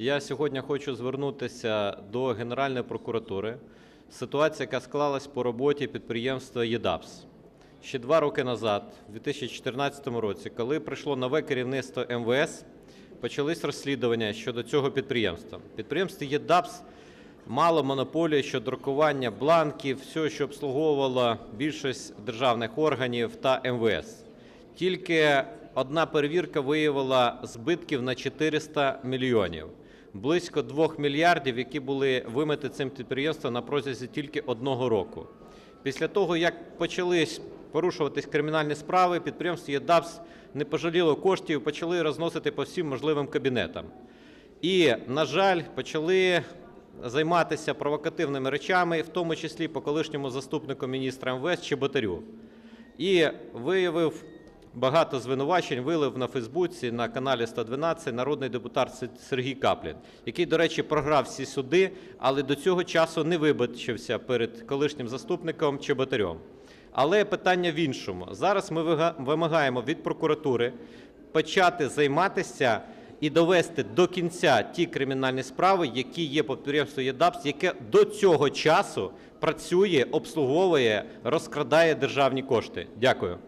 Я сьогодні хочу звернутися до Генеральної прокуратури. Ситуація, яка склалась по роботі підприємства ЄДАПС. Ще два роки назад, у 2014 році, коли прийшло нове керівництво МВС, почались розслідування щодо цього підприємства. Підприємство ЄДАПС мало монополії щодо друкування бланків, все, що обслуговувало більшість державних органів та МВС. Тільки одна перевірка виявила збитків на 400 мільйонів. Близько 2 мільярдів, які були вимити цим підприємством на протязі тільки одного року. Після того, як почались порушуватись кримінальні справи, підприємство ЄДАПС не пожаліло коштів, почали розносити по всім можливим кабінетам. І, на жаль, почали займатися провокативними речами, в тому числі по колишньому заступнику міністра МВС Чеботарю. І виявив багато звинувачень, вилив на Фейсбуці, на каналі 112 народний депутат Сергій Каплін, який, до речі, програв всі суди, але до цього часу не вибачився перед колишнім заступником Чеботарем. Але питання в іншому. Зараз ми вимагаємо від прокуратури почати займатися і довести до кінця ті кримінальні справи, які є по підприємству ЄДАПС, яке до цього часу працює, обслуговує, розкрадає державні кошти. Дякую.